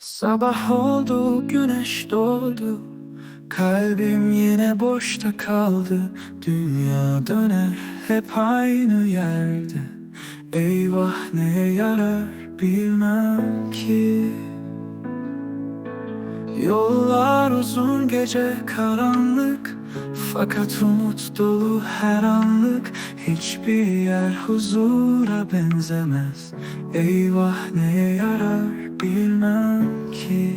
Sabah oldu, güneş doğdu. Kalbim yine boşta kaldı. Dünya döner hep aynı yerde. Eyvah neye yarar bilmem ki. Yollar uzun gece karanlık. Fakat umut dolu her anlık Hiçbir yer huzura benzemez. Eyvah neye yarar bilmem ki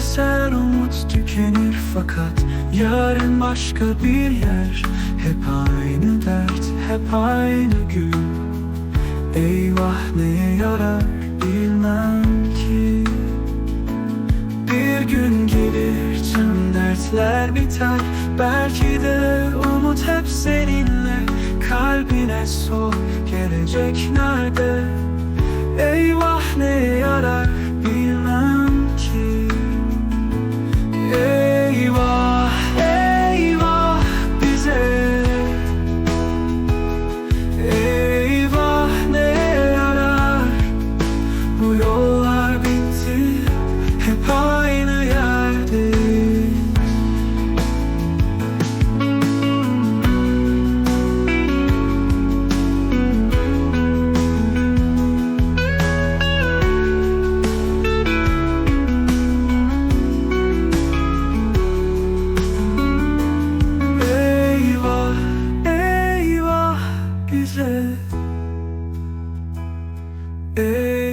eser umut tükenir fakat Yarın başka bir yer. Hep aynı dert hep aynı gün. Eyvah neye yarar bilmem ki. Bir gün gelir tüm dertler biter. Belki de umut hep seninle. Kalbine sor gelecek nerede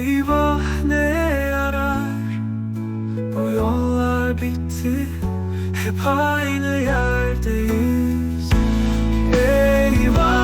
Eyvah ne yarar? Bu yollar bitti Hep aynı yerdeyiz. Eyvah!